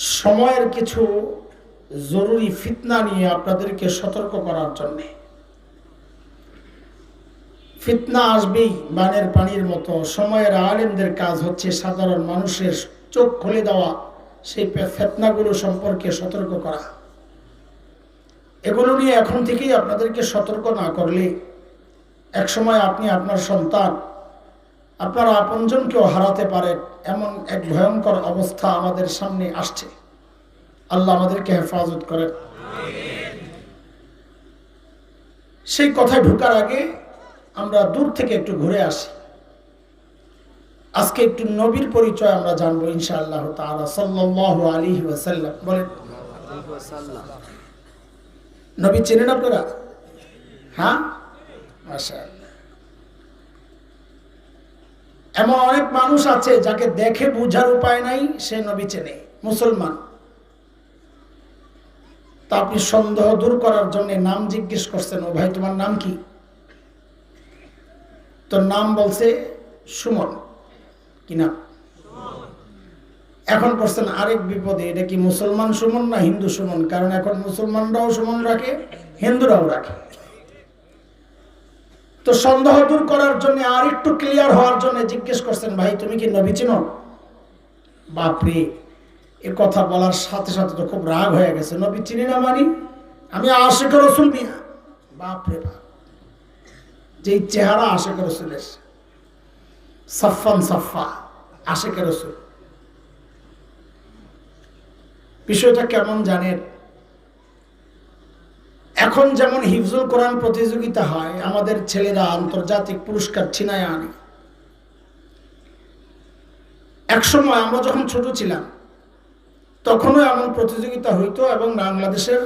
সময়ের কিছু জরুরি ফিতনা নিয়ে আপনাদেরকে সতর্ক করার জন্যে। ফিতনা আসবেই বানের পানির মতো। সময়ের আলেমদের কাজ হচ্ছে সাধারণ মানুষের চোখ খুলে দেওয়া, সেই ফেতনাগুলো সম্পর্কে সতর্ক করা। এগুলো নিয়ে এখন থেকেই আপনাদেরকে সতর্ক না করলে একসময় আপনি আপনার সন্তান আপনার আপনজনকেও হারাতে পারেন এমন এক ভয়ঙ্কর অবস্থা আমাদের সামনে আসছে। আল্লাহ আমাদেরকে হেফাজত করেন। সেই কথায় ঢোকার আগে আমরা দূর থেকে একটু ঘুরে আসি। আজকে একটু নবীর পরিচয় আমরা জানব ইনশাআল্লাহ তাআলা, সাল্লাল্লাহু আলাইহি বলেন। নবী চেনেন আপনারা? হ্যাঁ? মাশাআল্লাহ। এমন অনেক মানুষ আছে যাকে দেখে বুঝার উপায় নাই, সে নবী চেনে, মুসলমান। তা আপনি সন্দেহ দূর করার জন্য নাম জিজ্ঞেস করছেন, ও ভাই, তোমার নাম কি? তোর নাম বলছে সুমন। কি নাম? এখন করছেন আরেক বিপদে, এটা কি মুসলমান সুমন না হিন্দু সুমন? কারণ এখন মুসলমানরাও সুমন রাখে, হিন্দুরাও রাখে। তো সন্দেহ দূর করার জন্য আর একটু ক্লিয়ার হওয়ার জন্য জিজ্ঞেস করছেন, ভাই, তুমি কি নবী চিনো? বাপরে, এ কথা বলার সাথে সাথে তো খুব রাগ হয়ে গেছে। নবী চিনি না মানি? আমি আশেখ রসুল মিয়া। বাপরে বাপ। যে চেহারা আশেখ রসুলের। সাফান সাফা আশেখ রসুল। বিষয়টা কেমন জানেন? এখন যেমন হিফজুল কোরআন প্রতিযোগিতা হয়, আমাদের ছেলেরা আন্তর্জাতিক পুরস্কার ছিনায় আনে। একসময় আমরা যখন ছোট ছিলাম, তখনও এমন প্রতিযোগিতা হইতো এবং বাংলাদেশের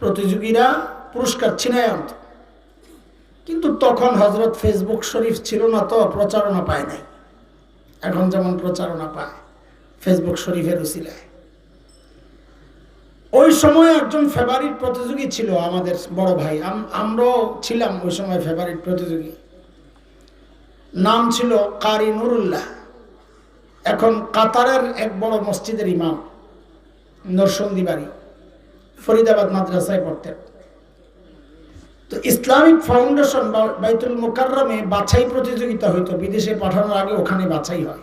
প্রতিযোগীরা পুরস্কার ছিনায় আনত। কিন্তু তখন হজরত ফেসবুক শরীফ ছিল না তো, প্রচারণা পায় নাই। এখন যেমন প্রচারণা পায়, ফেসবুক শরীফের উসিলায়। ওই সময় একজন ফেভারিট প্রতিযোগী ছিল আমাদের বড় ভাই। আম- আমরাও ছিলাম ওই সময় ফেভারিট প্রতিযোগী। নাম ছিল কারি নুরুল্লাহ। এখন কাতারের এক বড় মসজিদের ইমাম, নরসন্দি বাড়ি, ফরিদাবাদ মাদ্রাসায় পড়তেন। তো ইসলামিক ফাউন্ডেশন বাইতুল মোকাররমে বাছাই প্রতিযোগিতা হইতো, বিদেশে পাঠানোর আগে ওখানে বাছাই হয়।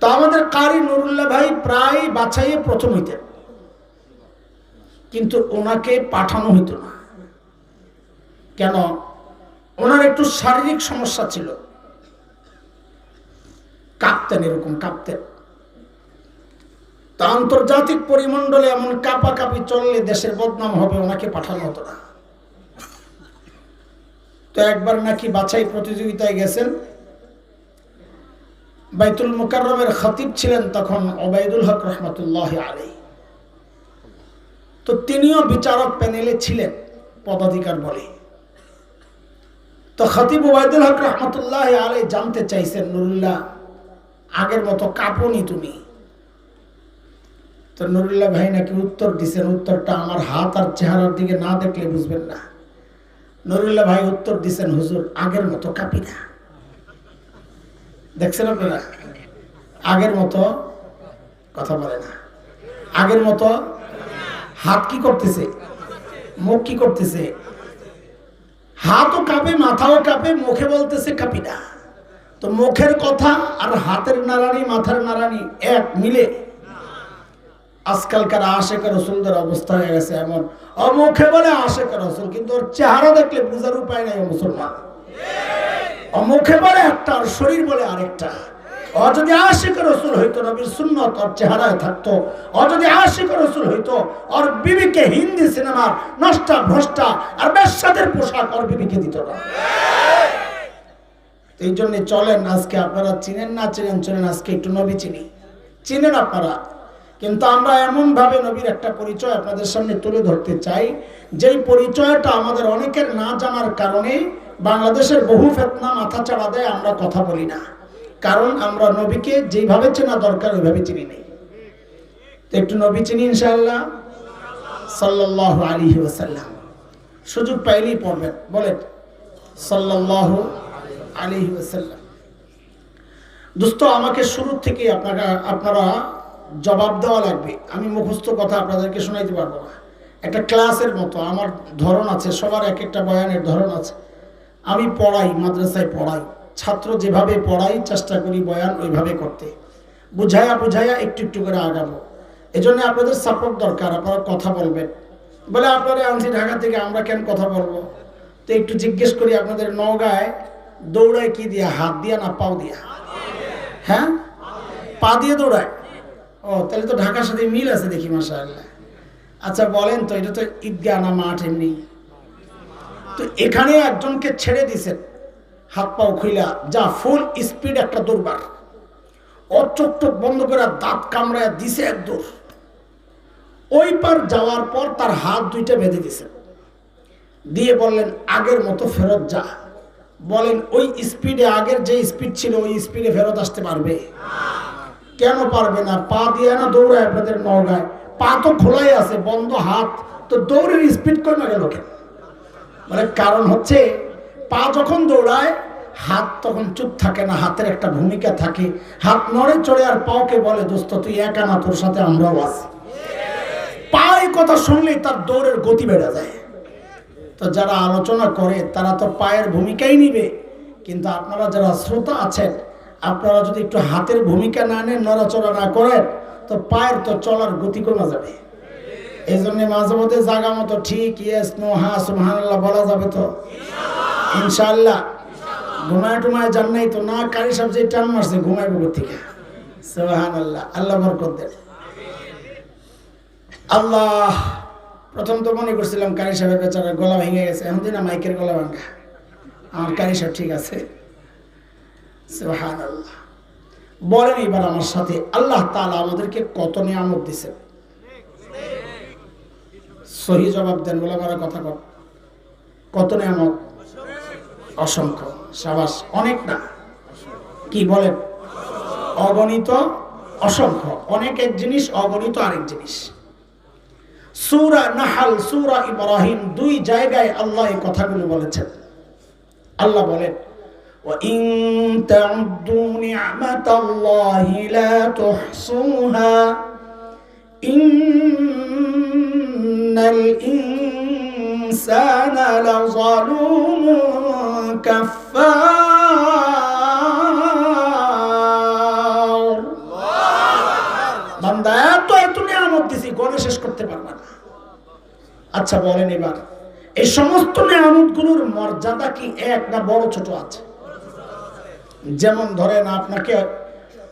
তো আমাদের কারি নুরুল্লাহ ভাই প্রায় বাছাইয়ে প্রথম হইতেন। কিন্তু ওনাকে পাঠানো হইতো না। কেন? ওনার একটু শারীরিক সমস্যা ছিল। কাঁপতেন এরকম, কাঁপতেন। তা আন্তর্জাতিক পরিমণ্ডলে এমন কাপাকাপি চললে দেশের বদনাম হবে, ওনাকে পাঠানো হতো না। তো একবার নাকি বাছাই প্রতিযোগিতায় গেছেন বাইতুল মুকাররমের খতিব ছিলেন তখন ওবায়দুল হক রহমতুল্লাহ আলী তো তিনিও বিচারক প্যানেলে ছিলেন পদাধিকার বলে। তো খতিব ওবায়দুল হক রহমতুল্লাহ আলী জানতে চাইছেন, নুরুল্লাহ, আগের মতো কাঁপনি তুমি। তো নুরুল্লাহ ভাই নাকি উত্তর দিছেন, উত্তরটা আমার হাত আর চেহারার দিকে না দেখলে বুঝবেন না। নুরুল্লাহ ভাই উত্তর দিছেন, হুজুর, আগের মতো কাঁপি না। দেখছেন আপনারা? আগের মতো কথা বলে না। আগের মতো হাত কি করতেছে? মুখ কি করতেছে? হাতও কাঁপে, মাথাও কাঁপে, মুখে বলতেছে কাঁপি না। তো মুখের কথা আর হাতের নাড়ানি, মাথার নাড়ানি এক মিলে আজকালকার আশেখ রসুলদের অবস্থা হয়ে গেছে এমন। অমুখে বলে আশেখ রসুল, কিন্তু ওর চেহারা দেখলে বুঝার উপায় নাই মুসলমান। অমুখে বলে একটা, আর শরীর বলে আরেকটা। ও যদি আশিক রসুল হইতো, নবীর সুন্নত ওর চেহারায় থাকতো। ও যদি আশিক রসুল হইতো, ওর বিবিকে হিন্দি সিনেমার নষ্টা ভ্রষ্টা আর পোশাক ওর বিবিকে দিত না। এই জন্য চলেন, আজকে আপনারা চিনেন না চিনেন, চলেন, আজকে একটু নবী চিনি। চিনেন আপনারা। কিন্তু আমরা এমন ভাবে নবীর একটা পরিচয় আপনাদের সামনে তুলে ধরতে চাই। যেই পরিচয়টা আমাদের অনেকের না জানার কারণে বাংলাদেশের বহু ফেতনা মাথা চাড়া দেয়, আমরা কথা বলি না। কারণ আমরা নবীকে যেইভাবে চেনা দরকার, ওইভাবে চিনি নেই। একটু নবী চিনি ইনশাল্লাহ সাল্লাহ আলী ওসাল্লাম সুযোগ পাইলেই পড়বেন। বলেন সাল্লাহ আলী ওসাল্লাম দোস্ত, আমাকে শুরু থেকে আপনারা আপনারা জবাব দেওয়া লাগবে। আমি মুখস্থ কথা আপনাদেরকে শোনাইতে পারব না। একটা ক্লাসের মতো, আমার ধরন আছে, সবার এক একটা বয়ানের ধরন আছে। আমি পড়াই, মাদ্রাসায় পড়াই। ছাত্র যেভাবে পড়াই, চেষ্টা করি বয়ান ওইভাবে করতে। বুঝাইয়া বুঝাইয়া একটু একটু করে আগাবো। এই জন্য আপনাদের সাপোর্ট দরকার, আপনারা কথা বলবেন। বলে, আপনারা আনছি ঢাকা থেকে, আমরা কেন কথা বলব? তো একটু জিজ্ঞেস করি আপনাদের নগায় দৌড়ায় কি দিয়া? হাত দিয়া না পাও দিয়া? হ্যাঁ? পা দিয়ে দৌড়ায়? ও, তাহলে তো ঢাকার সাথে মিল আছে দেখি মাসা আল্লাহ আচ্ছা বলেন তো, এটা তো ঈদগাহ না মাঠ এমনি? তো এখানে একজনকে ছেড়ে দিছেন। হাত পাও খুইলা, যা ফুল স্পিড একটা দৌড়বার ও চোখ বন্ধ করে দাঁত কামড়ায় দিছে এক দৌড় ওই পার যাওয়ার পর তার হাত দুইটা বেঁধে দিছে। দিয়ে বললেন, আগের মতো ফেরত যা। বলেন, ওই স্পিডে আগের যে স্পিড ছিল, ওই স্পিডে ফেরত আসতে পারবে? কেন পারবে না? পা দিয়ে না দৌড়ায় আপনাদের নৌকায় পা তো খোলাই আছে, বন্ধ হাত। তো দৌড়ের স্পিড করে না গেল কেন? মানে কারণ হচ্ছে, পা যখন দৌড়ায়, হাত তখন চুপ থাকে না, হাতের একটা ভূমিকা থাকে। হাত নড়ে চড়ে আর পাওকে বলে, দোস্ত, তুই একা না, তোর সাথে আমরাও আছি। পা এই কথা শুনলেই তার দৌড়ের গতি বেড়ে যায়। তো যারা আলোচনা করে, তারা তো পায়ের ভূমিকাই নিবে। কিন্তু আপনারা যারা শ্রোতা আছেন, আপনারা যদি একটু হাতের ভূমিকা না নেন, নড়াচড়া না করেন, তো পায়ের তো চলার গতি কমে যাবে। এই জন্য মাঝে মধ্যে জাগা মতো ঠিক ইয়েস নো হা সুবহানাল্লাহ বলা যাবে তো? ইনশাআল্লাহ। ঘুমায় টুমায় যান নাই তো, না কারি সব যে টান মারছে, ঘুমাইব থেকে সুবহানাল্লাহ। আল্লাহ আল্লাহ বরকত দেন। আল্লাহ, প্রথম তো মনে করছিলাম কারি সাহেবের বেচারা গলা ভেঙে গেছে, এখন দিন মাইকের গলা ভাঙা। আমার কারি সাহেব ঠিক আছে। সুহান আল্লাহ বলেন এবার আমার সাথে, আল্লাহ তাআলা আমাদেরকে কত নিয়ামত দিছেন সহি জবাব দেন বলে আমার কথা কর কত নিয়ামত অসংখ্য সাবাস অনেক না কি বলেন অগণিত অসংখ্য অনেক এক জিনিস অগণিত আরেক জিনিস সুরা নাহাল সুরা ইব্রাহিম দুই জায়গায় আল্লাহ এই কথাগুলো বলেছেন আল্লাহ বলেন وَإِن تَعُدُّوا نِعْمَةَ اللَّهِ لَا تُحْصُوهَا إِنَّ الْإِنسَانَ لَظَلُومٌ كَفَّارٌ বান্দা এত এত নিয়ামত দিছি গণে শেষ করতে পারবা না আচ্ছা বলেন এবার এই সমস্ত নিয়ামতগুলোর মর্যাদা কি এক না বড় ছোট আছে যেমন ধরেন আপনাকে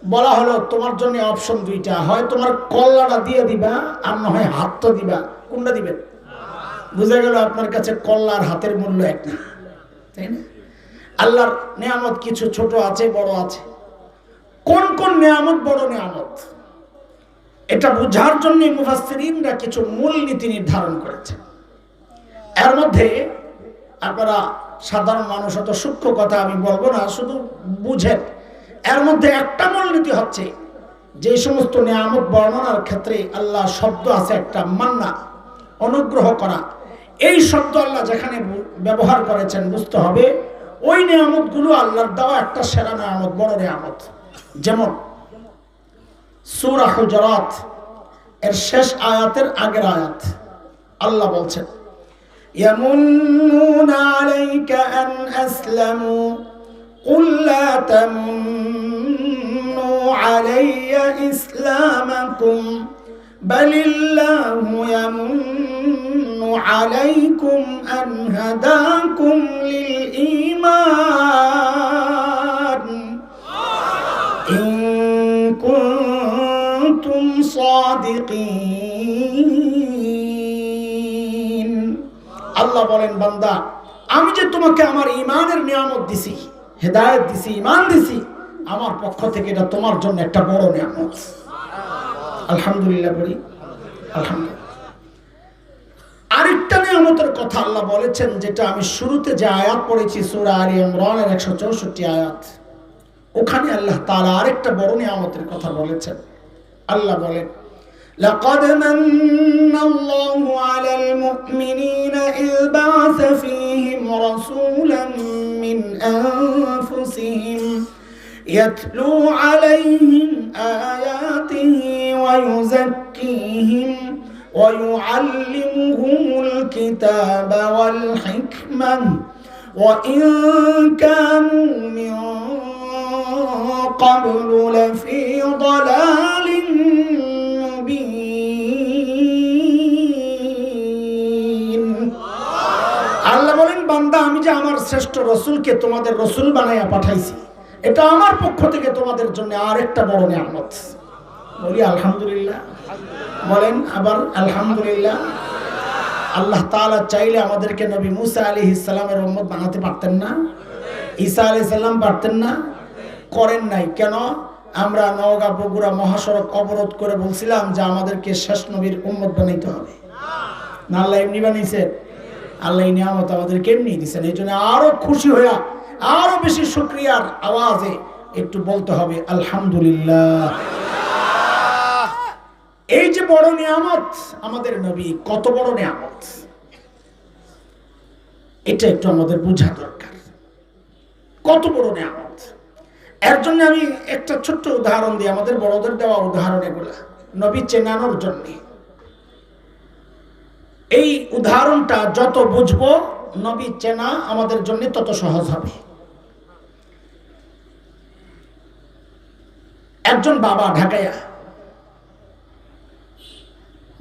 বলা হলো তোমার জন্য অপশন দুইটা হয় তোমার কল্লাটা দিয়ে দিবা আর না হয় হাতটা দিবা কোনটা দিবেন? বুঝা গেল আপনার কাছে কল্লার হাতের মূল্য এক না। তাই না? আল্লাহর নিয়ামত কিছু ছোট আছে, বড় আছে। কোন কোন নিয়ামত বড় নিয়ামত? এটা বোঝার জন্য মুফাসসিরিনরা কিছু মূলনীতি নির্ধারণ করেছেন এর মধ্যে আপনারা সাধারণ মানুষ, অত সূক্ষ্ম কথা আমি বলব না, শুধু বুঝেন। এর মধ্যে একটা মূলনীতি হচ্ছে, যে সমস্ত নিয়ামত বর্ণনার ক্ষেত্রে আল্লাহ শব্দ আছে একটা মান্না। অনুগ্রহ করা এই শব্দ আল্লাহ যেখানে ব্যবহার করেছেন বুঝতে হবে ওই নিয়ামতগুলো আল্লাহর দেওয়া একটা সেরা নিয়ামত বড় নিয়ামত যেমন সুরা হুজরাত এর শেষ আয়াতের আগের আয়াত আল্লাহ বলছেন يمنون عليك أن أسلموا قل لا تمنوا علي إسلامكم بل الله يمن عليكم أن هداكم للإيمان إن كنتم صادقين আল্লাহ বলেন বান্দা আমি যে তোমাকে আমার ইমানের নিয়ামত দিছি হেদায়ত দিছি ইমান দিছি আমার পক্ষ থেকে এটা তোমার জন্য একটা বড় নিয়ামত আলহামদুলিল্লাহ বলি আলহামদুলিল্লাহ আরেকটা নিয়ামতের কথা আল্লাহ বলেছেন যেটা আমি শুরুতে যে আয়াত পড়েছি সুরা আলী ইমরানের একশো চৌষট্টি আয়াত ওখানে আল্লাহ তাআলা আরেকটা বড় নিয়ামতের কথা বলেছেন আল্লাহ বলেন لقد من الله على المؤمنين إذ بعث فيهم رسولا من أنفسهم يتلو عليهم آياته ويزكيهم ويعلمهم الكتاب والحكمة وإن كانوا من قبل لفي ضلال مبين আল্লাহ বলেন বান্দা আমি যে আমার শ্রেষ্ঠ রসুলকে তোমাদের রসুল বানাইয়া পাঠাইছি এটা আমার পক্ষ থেকে তোমাদের জন্য আর একটা বড় নিয়ামত। বলি আলহামদুলিল্লাহ। বলেন আবার আলহামদুলিল্লাহ। আল্লাহ তাআলা চাইলে আমাদেরকে নবী মুসা আলী ইসলামের উম্মত বানাতে পারতেন না। ঈসা আলী সাল্লাম পারতেন না। করেন নাই। কেন? আমরা নওগাঁ, বগুড়া মহাসড়ক অবরোধ করে বলছিলাম যে আমাদেরকে শেষ নবীর উম্মত বানাইতে হবে। না, আল্লাহ এমনি বানিয়েছেন আল্লাহ নিয়ামত আমাদেরকে এমনি দিচ্ছেন এই জন্য আরও খুশি হইয়া আরও বেশি শুক্রিয়ার আওয়াজে একটু বলতে হবে, আলহামদুলিল্লাহ। এই যে বড় নিয়ামত আমাদের নবী, কত বড় নিয়ামত। এটা একটু আমাদের বোঝা দরকার। কত বড় নিয়ামত। এর জন্য আমি একটা ছোট্ট উদাহরণ দিই, আমাদের বড়দের দেওয়া উদাহরণ এগুলা, নবী চেনানোর জন্য। এই উদাহরণটা যত বুঝব, নবী চেনা আমাদের জন্য তত সহজ হবে। একজন বাবা ঢাকায়া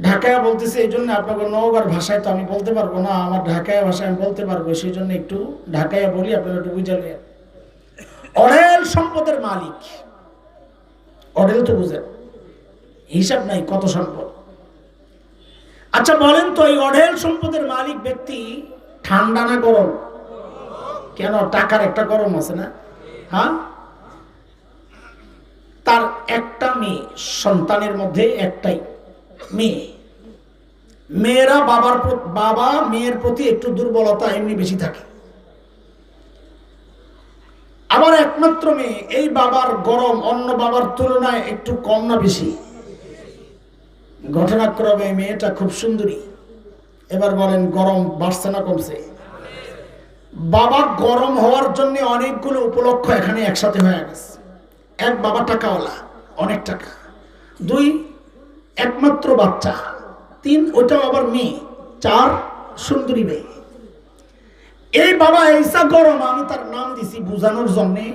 ঢাকায় বলতেছে, এই জন্য আপনাকে নওগার ভাষায় তো আমি বলতে পারব না, আমার ঢাকায় ভাষায় আমি বলতে পারব, সেই জন্য একটু ঢাকায় বলি, আপনারা একটু বুঝালে অডেল সম্পদের মালিক। অডেল তো বুঝেন, হিসাব নাই কত সম্পদ। আচ্ছা বলেন তো, এই অঢেল সম্পদের মালিক ব্যক্তি ঠান্ডা না গরম? কেন? টাকার একটা গরম আছে না? হ্যাঁ? তার একটা মেয়ে, সন্তানের মধ্যে একটাই মেয়ে। মেয়েরা বাবার বাবা মেয়ের প্রতি একটু দুর্বলতা এমনি বেশি থাকে। আবার একমাত্র মেয়ে, এই বাবার গরম অন্য বাবার তুলনায় একটু কম না বেশি। ঘটনাক্রমে মেয়েটা খুব সুন্দরী। এবার বলেন গরম বাড়ছে না কমছে? বাবা গরম হওয়ার জন্য অনেকগুলো উপলক্ষ এখানে একসাথে হয়ে গেছে। এক বাবা টাকাওয়ালা, অনেক টাকা। দুই, একমাত্র বাচ্চা। তিন ওটাও আবার মেয়ে। চার, সুন্দরী মেয়ে। এই বাবা এইসা গরম, আমি তার নাম দিছি বুঝানোর জন্যে।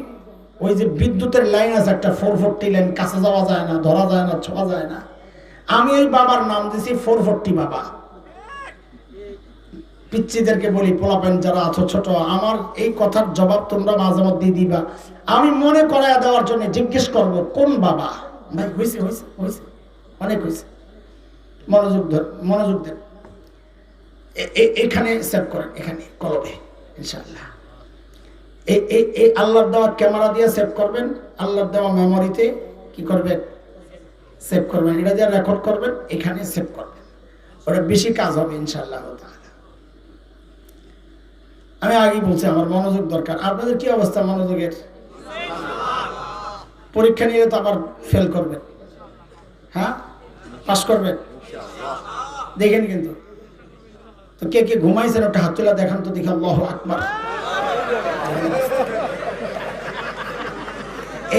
ওই যে বিদ্যুতের লাইন আছে, একটা ফোর ফোরটি লাইন, কাছে যাওয়া যায় না, ধরা যায় না, ছোঁয়া যায় না। আমি এই বাবার নাম দিছি ফোর ফোরটি বাবা। পিচ্ছিদেরকে বলি, পোলাপেন, যারা আছো ছোট, আমার এই কথার জবাব তোমরা মাঝে মধ্যে দিবা। আমি মনে করায় দেওয়ার জন্য জিজ্ঞেস করব কোন বাবা? ভাই হয়েছে হয়েছে হয়েছে অনেক হয়েছে মনোযোগ ধর মনোযোগ দেন এখানে সেভ করেন এখানে কলবে ইনশাল্লাহ এই আল্লাহর দেওয়া ক্যামেরা দিয়ে সেভ করবেন আল্লাহর দেওয়া মেমোরিতে কি করবেন? সেভ করবেন এটা দিয়ে রেকর্ড করবেন এখানে সেভ করবেন। ওটা বেশি কাজ হবে ইনশাল্লাহ আমি আগেই বলছি আমার মনোযোগ দরকার। আপনাদের কি অবস্থা মনোযোগের? পরীক্ষা নিয়ে তো আবার ফেল করবেন হ্যাঁ? পাস করবেন দেখেন কিন্তু। তো কে কে ঘুমাইছেন ওটা হাত তুলা দেখান তো দেখে আল্লাহ আকবার।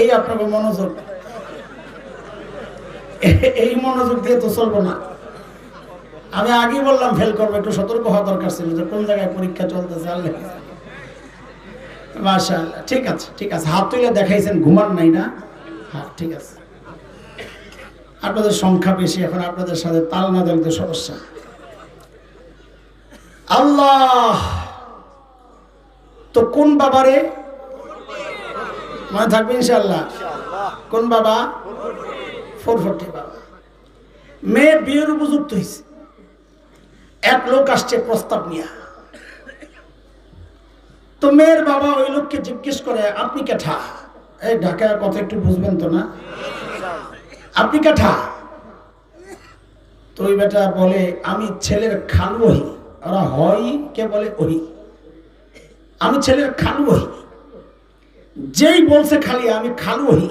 এই আপনাকে মনোযোগ। এই মনোযোগ দিয়ে তো চলবো না। আমি আগেই বললাম ফেল করব, একটু সতর্ক হওয়া দরকার ছিল যে কোন জায়গায় পরীক্ষা চলতেছে, আল্লাহ। ঠিক আছে ঠিক আছে। হাত তুলে দেখাইছেন, ঘুমান নাই না। হ্যাঁ ঠিক আছে। আপনাদের সংখ্যা বেশি, এখন আপনাদের সাথে তাল না দিলে তো সমস্যা। আল্লাহ! তো কোন বাবারে? মনে থাকবে ইনশাল্লাহ কোন বাবা? ফোর ফোরটি বাবা। মেয়ে বিয়ের উপযুক্ত হয়েছে। এক লোক আসছে প্রস্তাব নিয়ে। তো মেয়ের বাবা ওই লোককে জিজ্ঞেস করে, আপনি কেঠা? এই ঢাকায় কথা একটু বুঝবেন তো না? আপনি কাঠা? তো ওই বেটা বলে, আমি ছেলের খালু ওহি। ওরা হয় কে বলে? ওহি। আমি ছেলের খালু ওহি। যেই বলছে খালি আমি খালু ওহি।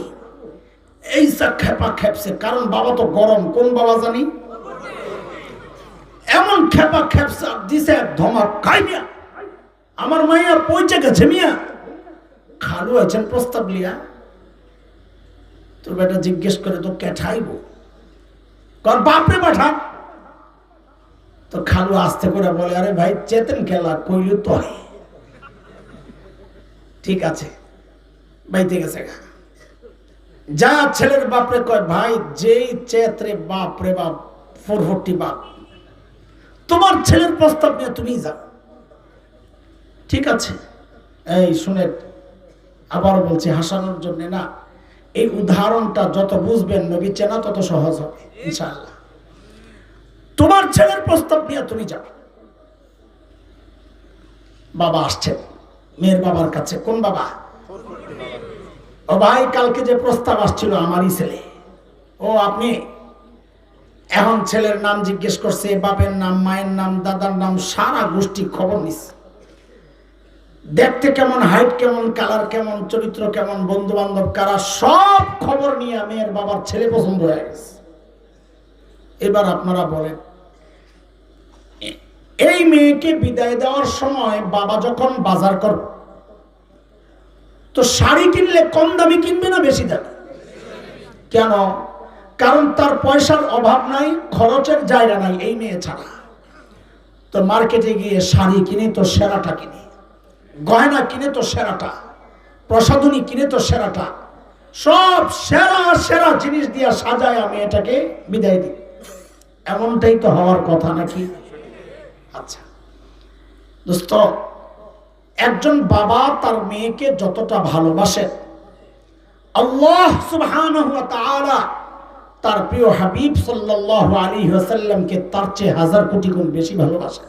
এই খেপা খেপছে, কারণ বাবা তো গরম, কোন বাবা জানি? এমন খেপা খেপসা দিছে ধমা খাই আমার মাইয়া পৌঁছে গেছে মিয়া। খালু আছেন, প্রস্তাব লিয়া। তোর বেটা জিজ্ঞেস করে তো কে ঠাইব? কর, বাপরে পাঠান। তো খালু আস্তে করে বলে, আরে ভাই, চেতেন খেলা, কইলু তো ঠিক আছে, বাইতে গেছে। যা ছেলের বাপরে কয়, ভাই, যেই চেতরে বাপ রে বাপ ফোর ফোরটি বাপ, তোমার ছেলের প্রস্তাব নিয়ে তুমি যাও। ঠিক আছে। এই শুনে আবার বলছি, হাসানোর জন্য না। এই উদাহরণটা যত বুঝবেন নবী চেনা তত সহজ হবে, ইনশাআল্লাহ। তোমার ছেলের প্রস্তাব নিয়ে তুমি যাও। বাবা আসছেন, মেয়ের বাবার কাছে। কোন বাবা? ও ভাই, কালকে যে প্রস্তাব আসছিল আমারই ছেলে। ও, আপনি? এখন ছেলের নাম জিজ্ঞেস করছে, বাপের নাম, মায়ের নাম, দাদার নাম, সারা গোষ্ঠী খবর নিচ্ছে। দেখতে কেমন হাইট কেমন কালার কেমন, চরিত্র কেমন বন্ধু বান্ধব কারা, সব খবর নিয়ে মেয়ের বাবার ছেলে পছন্দ হয়ে গেছে। এবার আপনারা বলেন, এই মেয়েকে বিদায় দেওয়ার সময় বাবা যখন বাজার কর, তো শাড়ি কিনলে কম দামি কিনবে না বেশি দামি? কেন? কারণ তার পয়সার অভাব নাই, খরচের জায়গা নাই, এই মেয়ে ছাড়া। তো মার্কেটে গিয়ে শাড়ি কিনে, তো সেরাটা কিনে। গয়না কিনে তো সেরাটা, প্রসাধনী কিনে তো সেরাটা, সব সেরা সেরা জিনিস দিয়া সাজায় আমি এটাকে বিদায় দিই। এমনটাই তো হওয়ার কথা নাকি? আচ্ছা। দোস্ত, একজন বাবা তার মেয়েকে যতটা ভালোবাসে, আল্লাহ তাআলা তার প্রিয় হাবিব সাল্লাল্লাহু আলাইহি ওয়াসাল্লামকে তার চেয়ে হাজার কোটি গুণ বেশি ভালোবাসে।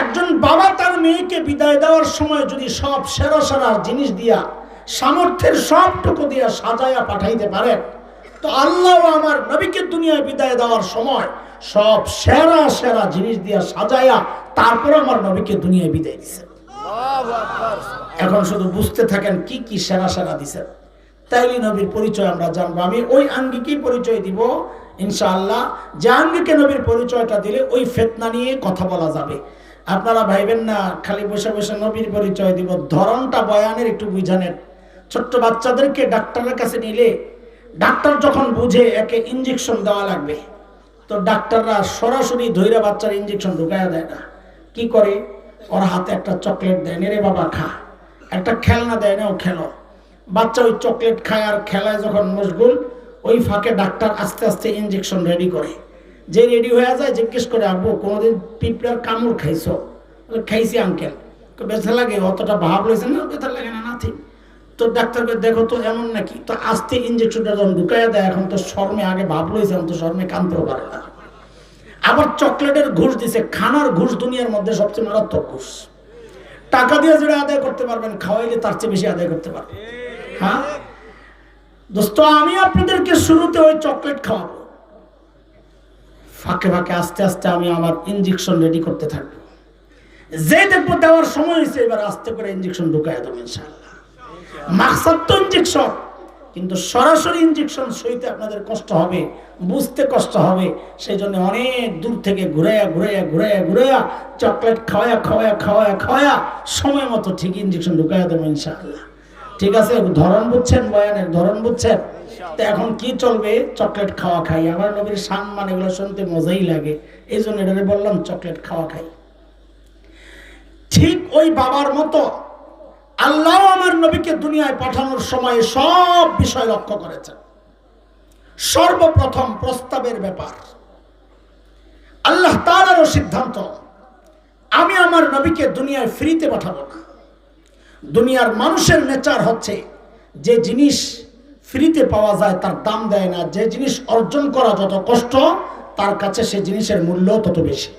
একজন বাবা তার মেয়েকে বিদায় দেওয়ার সময় যদি সব সেরা সেরা জিনিস দিয়া, সামর্থ্যের সবটুকু দিয়া সাজায়া পাঠাইতে পারেন তো আল্লাহ আমার নবীকে দুনিয়ায় বিদায় দেওয়ার সময় সব সেরা সেরা জিনিস দিয়া সাজায়া তারপর আমার নবীকে দুনিয়ায় বিদায় দিছে। এখন শুধু বুঝতে থাকেন কি কি সেরা সেরা দিছেন তাইলি নবীর পরিচয় আমরা জানব। আমি ওই আঙ্গিকেই পরিচয় দিব, ইনশাআল্লাহ। যে আঙ্গিকে নবীর পরিচয়টা দিলে ওই ফেতনা নিয়ে কথা বলা যাবে। আপনারা ভাইবেন না, খালি বসে বসে নবীর পরিচয় দিব। ধরনটা বয়ানের একটু বুঝানেন ছোট্ট বাচ্চাদেরকে ডাক্তারের কাছে নিলে ডাক্তার যখন বুঝে, একে ইঞ্জেকশন দেওয়া লাগবে। তো ডাক্তাররা সরাসরি ধৈর্য বাচ্চার ইঞ্জেকশন ঢুকায় দেয় না। কি করে? ওর হাতে একটা চকলেট দেয়, নে রে বাবা, খা। একটা খেলনা দেয় না ও খেলো। বাচ্চা ওই চকলেট খায় আর খেলায় যখন মশগুল, ওই ফাঁকে ডাক্তার আস্তে আস্তে ইঞ্জেকশন রেডি করে। যে রেডি হয়ে যায় জিজ্ঞেস করে, আব্বু, কোনোদিন পিঁপড়ার কামড় খাইছো? খাইছি আঙ্কেল ব্যথা লাগে, অতটা ভাব লইছে না, ব্যথা লাগে না, নাথি। তো ডাক্তারকে দেখো তো, এমন নাকি? তো আস্তে ইঞ্জেকশনটা যখন ঢুকাইয়া দেয়, এখন তো শর্মে আগে ভাব লইছে, এখন তো শর্মে কানতেও পারে না। আবার চকলেটের ঘুষ দিছে, খানার ঘুষ দুনিয়ার মধ্যে সবচেয়ে মারাত্মক ঘুষ। টাকা দিয়ে যেটা আদায় করতে পারবেন, খাওয়াইলে তার চেয়ে বেশি আদায় করতে পারবেন। হ্যাঁ? দোস্ত, আমি আপনাদেরকে শুরুতে ওই চকলেট খাওয়াবো। ফাঁকে ফাঁকে আস্তে আস্তে আমি আমার ইঞ্জেকশন রেডি করতে থাকব। যে দেখব দেওয়ার সময় হয়েছে, এবার আস্তে করে ইঞ্জেকশন ঢুকাই দেবো ইনশাল্লাহ মাকসাদ তো ইঞ্জেকশন কিন্তু সরাসরি ইঞ্জেকশন সইতে আপনাদের কষ্ট হবে, বুঝতে কষ্ট হবে। সেই জন্য অনেক দূর থেকে ঘুরাইয়া ঘুরাইয়া ঘুরাইয়া ঘুরাইয়া চকলেট খাওয়ায়া খাওয়ায়া খাওয়ায়া খাওয়ায়া সময় মতো ঠিক ইঞ্জেকশন ঢুকাইয়া দেবো ইনশাআল্লাহ। ঠিক আছে? ধরন বুঝছেন? বয়ানের ধরন বুঝছেন? এখন কি চলবে? চকলেট খাওয়া খাই। আমার নবীর সম্মান এগুলো শুনতে মজাই লাগে। এই জন্য এটাকে বললাম, চকলেট খাওয়া খাই। ঠিক ওই বাবার মতো আল্লাহ আমার নবীকে দুনিয়ায় পাঠানোর সময় সব বিষয় লক্ষ্য করেছেন। সর্বপ্রথম প্রস্তাবের ব্যাপার। আল্লাহ তালারও সিদ্ধান্ত, আমি আমার নবীকে দুনিয়ায় ফ্রিতে পাঠাবো না। দুনিয়ার মানুষের নেচার হচ্ছে যে জিনিস ফ্রিতে পাওয়া যায়, তার দাম দেয় না। যে জিনিস অর্জন করা যত কষ্ট, তার কাছে সে জিনিসের মূল্য তত বেশি।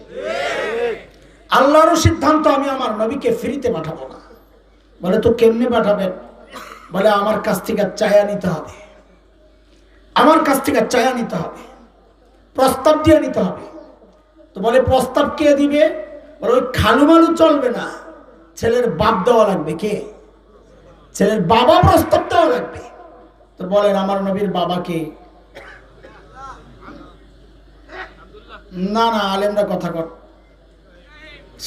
আল্লাহরও সিদ্ধান্ত, আমি আমার নবীকে ফ্রিতে পাঠাবো না। বলে, তো কেমনে পাঠাবেন? বলে, আমার কাছ থেকে চায়া নিতে হবে। আমার কাছ থেকে চায়া নিতে হবে। প্রস্তাব দিয়ে নিতে হবে। তো বলে, প্রস্তাব কে দিবে? বলে, ওই খালু মালু চলবে না। ছেলের বাপ দেওয়া লাগবে কে? ছেলের বাবা প্রস্তাব দেওয়া লাগবে। তো বলেন, আমার নবীর বাবাকে না না, আলেমরা কথা কর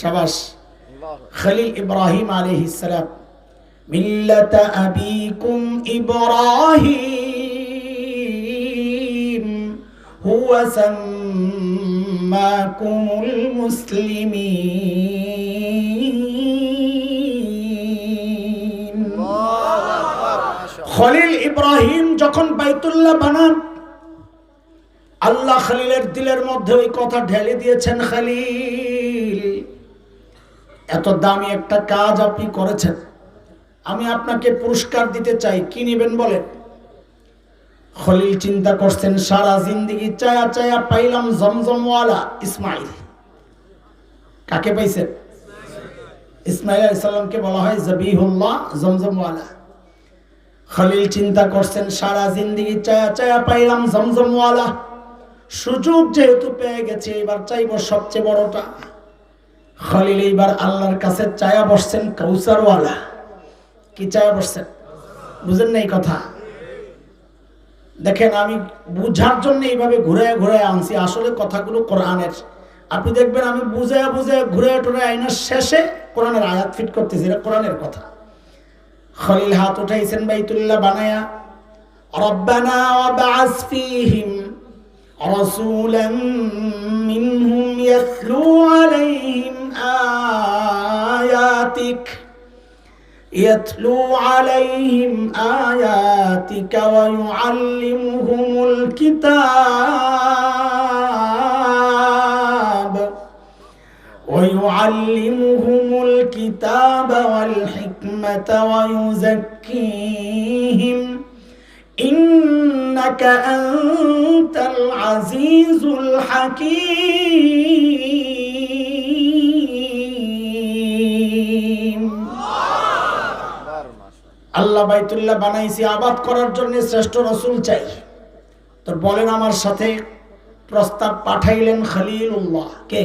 সাবাস। খলিল ইব্রাহিম আলহ ইসালাম মিল্লাত আবিকুম ইব্রাহিম, হুয়া সাম্মাকুমুল মুসলিমিন খলিল ইব্রাহিম যখন বাইতুল্লাহ বানান, আল্লাহ খালিলের দিলের মধ্যে ওই কথা ঢেলে দিয়েছেন, খালিল, এত দামি একটা কাজ আপনি করেছেন। আমি আপনাকে পুরস্কার দিতে চাই, কি নেবেন বলেন? খলিল চিন্তা করছেন, সারা জিন্দিগি চায়া চায়া পাইলাম জমজমওয়ালা ইসমাইল। কাকে পাইছেন? ইসমাইল আলাইসাল্লামকে বলা হয় জবিহুল্লাহ জমজমওয়ালা। খলিল চিন্তা করছেন, সারা জিন্দিগি চায়া চায়া পাইলাম জমজমওয়ালা সুযোগ যেহেতু পেয়ে গেছে, এবার চাইব সবচেয়ে বড়টা। খলিল এইবার আল্লাহর কাছে চায়া বসছেন কৌসারওয়ালা কি চায়া বসছেন? বুঝেন না এই কথা? দেখেন, আমি বুঝার জন্য এইভাবে ঘুরে ঘুরে আনছি। আসলে কথাগুলো কোরআনের। আপনি দেখবেন, আমি বুঝে বুঝে ঘুরে টুরে আইনের শেষে কোরআনের আয়াত ফিট করতেছি, এটা কোরআনের কথা। খলিল হাত উঠাইছেন বাইতুল্লাহ বানায়া রব্বানা ওয়াবআস ফীহিম رسولا منهم يتلو عليهم آياتك يتلو عليهم آياتك ويعلمهم الكتاب ويعلمهم الكتاب والحكمة ويزكيهم إنك أنت العزيز الحكيم আল্লাহ বাইতুল্লাহ বানাইছি আবাদ করার জন্য শ্রেষ্ঠ রসুল চাই তো বলেন আমার সাথে প্রস্তাব পাঠাইলেন খলিলুল্লাহ কে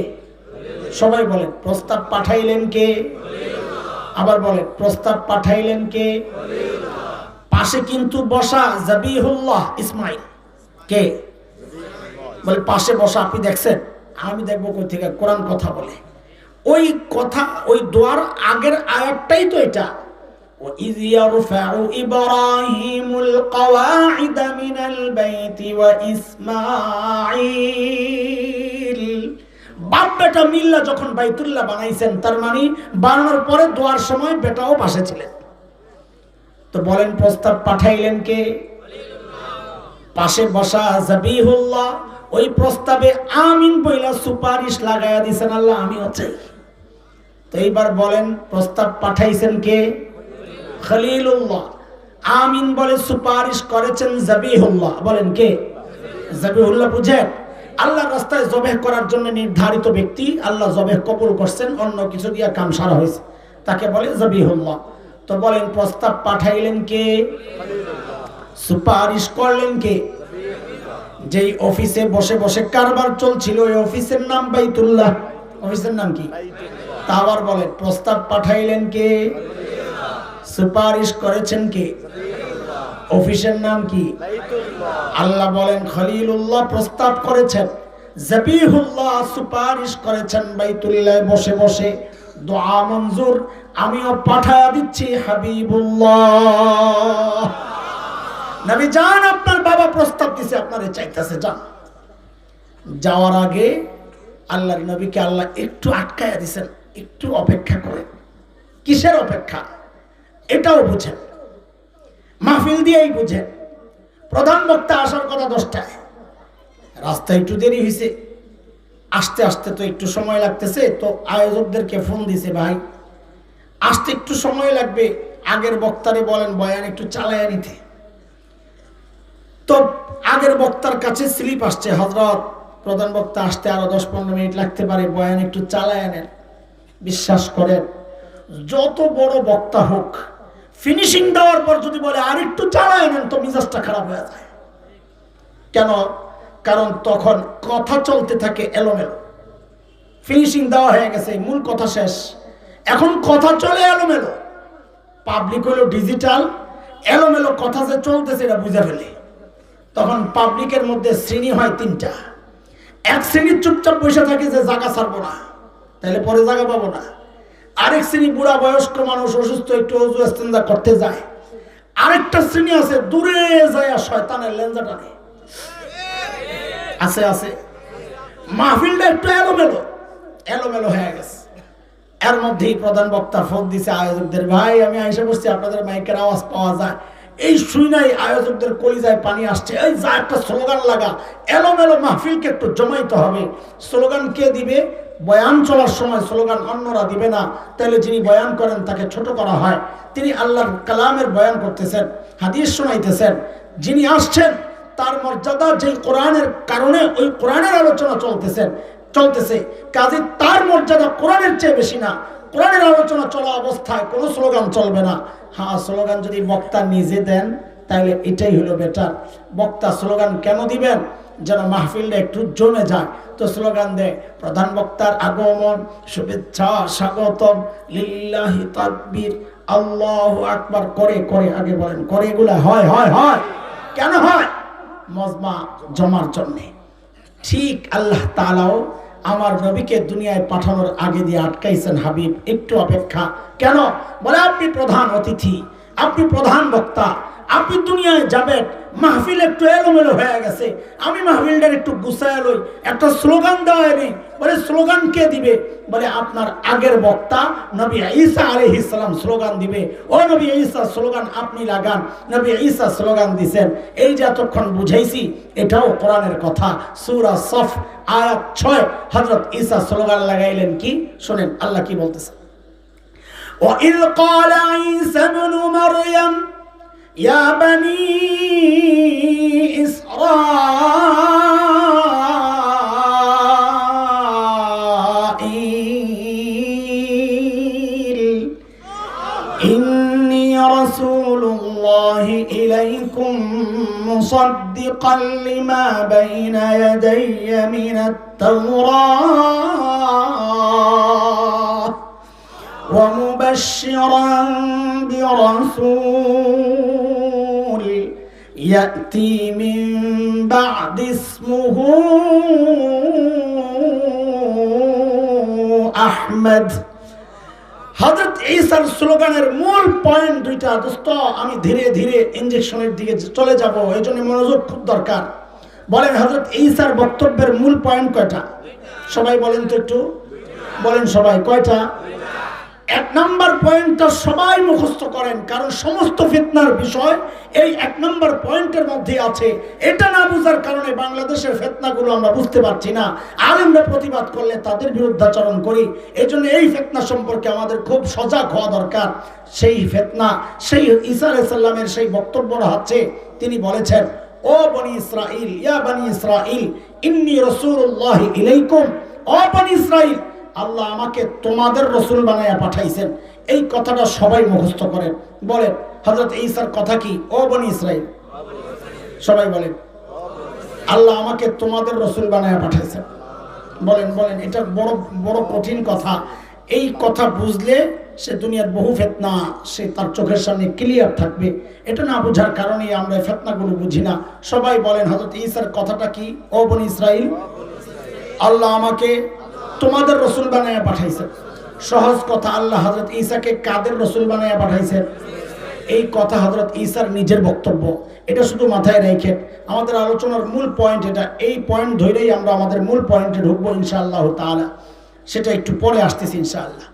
সবাই বলেন প্রস্তাব পাঠাইলেন কে আবার বলেন প্রস্তাব পাঠাইলেন কে পাশে কিন্তু বসা জাবিহুল্লাহ ইসমাইল কে বলে পাশে বসা আপনি দেখছেন আমি দেখবো কই থেকে কোরআন কথা বলে ওই কথা ওই দোয়ার আগের আয়াতটাই তো এটা وإذ يرفع إبراهيم القواعد من البيت وإسماعيل বাপ বেটা মিল্লা যখন বাইতুল্লাহ বানাইছেন, তার মানে বানানোর পরে দোয়ার সময় বেটাও পাশে ছিলেন। তো বলেন, প্রস্তাব পাঠাইলেন কে? পাশে বসা জাবিহুল্লাহ, ওই প্রস্তাবে আমিন বইলা সুপারিশ লাগাইয়া দিছেন আল্লাহ আমিও চাই তো এইবার বলেন, প্রস্তাব পাঠাইছেন কে? খলিলুল্লাহ। আমিন বলে সুপারিশ করেছেন জাবিহুল্লাহ। বলেন কে? জাবিহুল্লাহ বুঝেন? আল্লাহ রাস্তায় জবেহ করার জন্য নির্ধারিত ব্যক্তি আল্লাহ জবেহ কবুল করছেন, অন্য কিছু দিয়া কাম সারা হয়েছে। তাকে বলে জাবিহুল্লাহ। তো বলেন, প্রস্তাব পাঠাইলেন কে? সুপারিশ করলেন কে? যেই অফিসে বসে বসে কারবার চলছিল, ওই অফিসের নাম বাইতুল্লাহ। অফিসের নাম কি? তা আবার বলেন প্রস্তাব পাঠাইলেন কে? সুপারিশ করেছেন কে? অফিসের নাম কি? আল্লাহ বলেন, খলিলুল্লাহ প্রস্তাব করেছেন, জাবিহুল্লাহ সুপারিশ করেছেন বাইতুল্লাহ বসে বসে। দোয়া মঞ্জুর, আমিও পাঠায়া দিচ্ছি হাবিবুল্লাহ। নবী যান, আপনার বাবা প্রস্তাব দিছে, আপনারে চাইতেছে, যান। যাওয়ার আগে আল্লাহর নবীকে আল্লাহ একটু আটকায়া দিছেন, একটু অপেক্ষা করে কিসের অপেক্ষা? এটাও বুঝেন। মাহফিল দিয়েই বুঝেন প্রধান বক্তা আসার কথা দশটায়। রাস্তা একটু দেরি হয়েছে আসতে আসতে তো একটু সময় লাগতেছে, তো আয়োজকদেরকে ফোন দিছে, ভাই, আসতে একটু সময় লাগবে, আগের বক্তারে বলেন বয়ান একটু চালায় নিতে। তো আগের বক্তার কাছে স্লিপ আসছে হজরত প্রধান বক্তা, আসতে আরও দশ পনেরো মিনিট লাগতে পারে, বয়ান একটু চালায় নেন। বিশ্বাস করেন, যত বড় বক্তা হোক ফিনিশিং দেওয়ার পর যদি বলে, আর একটু চালায় নেন তো মিজাজটা খারাপ হয়ে যায়। কেন? কারণ তখন কথা চলতে থাকে এলোমেলো। ফিনিশিং দেওয়া হয়ে গেছে মূল কথা শেষ। এখন কথা চলে এলোমেলো। পাবলিক হলো ডিজিটাল এলোমেলো কথা যে চলতেছে এটা বুঝে ফেলে। তখন পাবলিকের মধ্যে শ্রেণি হয় তিনটা। এক শ্রেণির চুপচাপ বসে থাকে যে জায়গা ছাড়বো না, তাহলে পরে জায়গা পাবো না। আরেক শ্রেণি বুড়া বয়স্ক মানুষ অসুস্থ, একটু অজু এস্তেঞ্জা করতে যায়। আরেকটা শ্রেণি আছে, দূরে যায় শয়তানের লেঞ্জা টানে। আছে আছে। মাহফিলটা একটু এলোমেলো এলোমেলো হয়ে গেছে। এর মধ্যেই প্রধান বক্তা ফোন দিছে আয়োজকদের, ভাই, আমি আইসা বসছি, আপনাদের মাইকের আওয়াজ পাওয়া যায়। এই শুই নাই আয়োজকদের কলিজায় পানি আসছে। এই যা একটা স্লোগান লাগা, এলোমেলো মাহফিলকে একটু জমাইতে হবে। স্লোগান কে দিবে? বয়ান চলার সময় স্লোগান অন্যরা দিবে না। তাহলে যিনি বয়ান করেন তাকে ছোট করা হয়। তিনি আল্লাহর কালামের বয়ান করতেছেন, হাদিস শোনাইতেছেন। যিনি আসছেন, তার মর্যাদা যে কোরআনের কারণে ওই কোরআনের আলোচনা চলতেছেন, চলতেছে। কাজে তার মর্যাদা কোরআনের চেয়ে বেশি না। কোরআনের আলোচনা চলা অবস্থায় কোনো স্লোগান চলবে না। হ্যাঁ স্লোগান যদি বক্তা নিজে দেন, তাহলে এটাই হলো বেটার বক্তা স্লোগান কেন দিবেন? যেন মাহফিলটা একটু জমে যায়। তো স্লোগান দেয়, প্রধান বক্তার আগমন, শুভেচ্ছা, স্বাগতম, লিল্লাহি তাকবীর, আল্লাহু আকবার। করে করে, আগে বলেন, করে এগুলা হয় হয় হয়। কেন হয়? মজমা জমার জন্যে। ঠিক আল্লাহ তালাও আমার নবীকে দুনিয়ায় পাঠানোর আগে দিয়ে আটকাইছেন হাবিব, একটু অপেক্ষা। কেন? বলে, আপনি প্রধান অতিথি, আপনি প্রধান বক্তা। আপনি দুনিয়ায় যাবেন মাহফিল একটু এলোমেলো হয়ে গেছে আমি মাহফিলটার একটু গুছায় লই একটা স্লোগান দেওয়া নেই বলে স্লোগান কে দিবে বলে আপনার আগের বক্তা নবী ঈসা আলহ ইসলাম স্লোগান দিবে ও নবী ঈসা স্লোগান আপনি লাগান নবী ঈসা স্লোগান দিছেন এই যে এতক্ষণ বুঝাইছি এটাও কোরআনের কথা সুরা সফ আয়াত ছয় হজরত ঈসা স্লোগান লাগাইলেন কি শোনেন আল্লাহ কি বলতেছে وإذ قال عيسى ابن مريم يا بني إسرائيل إني رسول الله إليكم مصدقا لما بين يدي من التوراة ومبشرا برسول يأتي من بعد اسمه أحمد হজরত ঈসার স্লোগানের মূল পয়েন্ট দুইটা দোস্ত আমি ধীরে ধীরে ইঞ্জেকশনের দিকে চলে যাব এই জন্য মনোযোগ খুব দরকার বলেন হজরত ঈসার বক্তব্যের মূল পয়েন্ট কয়টা সবাই বলেন তো একটু বলেন সবাই কয়টা এক নম্বর পয়েন্টটা সবাই মুখস্থ করেন, কারণ সমস্ত ফিতনার বিষয় এই এক নম্বর পয়েন্টের মধ্যে আছে। এটা না বোঝার কারণে বাংলাদেশের ফেতনাগুলো আমরা বুঝতে পারছি না। আলেমরা প্রতিবাদ করলে তাদের বিরুদ্ধাচরণ করি। এই জন্য এই ফেতনা সম্পর্কে আমাদের খুব সজাগ হওয়া দরকার। সেই ফেতনা, সেই ঈসা আলাইসাল্লামের সেই বক্তব্যটা হচ্ছে তিনি বলেছেন, ও বনি ইসরাইল ইয়া বনি ইসরাইল ইন্নি রসুল্লাহ ইলাইকুম, ও বনি ইসরাইল আল্লাহ আমাকে তোমাদের রসুল বানাইয়া পাঠাইছেন। এই কথাটা সবাই মুখস্থ করেন। বলেন হজরত ঈসার কথা কি? ও বনি ইসরাইল সবাই বলেন, আল্লাহ আমাকে তোমাদের রসুল বানাইয়া পাঠাইছেন। বলেন বলেন, এটা বড় বড় কঠিন কথা। এই কথা বুঝলে সে দুনিয়ার বহু ফেতনা, সে তার চোখের সামনে ক্লিয়ার থাকবে। এটা না বোঝার কারণে আমরা ফেতনাগুলো বুঝি না। সবাই বলেন হজরত ঈসার কথাটা কি? ও বনি ইসরাইল আল্লাহ আমাকে তোমাদের রসুল বানাইয়া পাঠাইছে। সহজ কথা, আল্লাহ হজরত ঈসাকে কাদের রসুল বানাইয়া পাঠাইছে? এই কথা হজরত ঈসার নিজের বক্তব্য। এটা শুধু মাথায় রেখে আমাদের আলোচনার মূল পয়েন্ট এটা। এই পয়েন্ট ধরেই আমরা আমাদের মূল পয়েন্টে ঢুকবো ইনশাআল্লাহ তালা সেটা একটু পরে আসতেছি ইনশাআল্লাহ।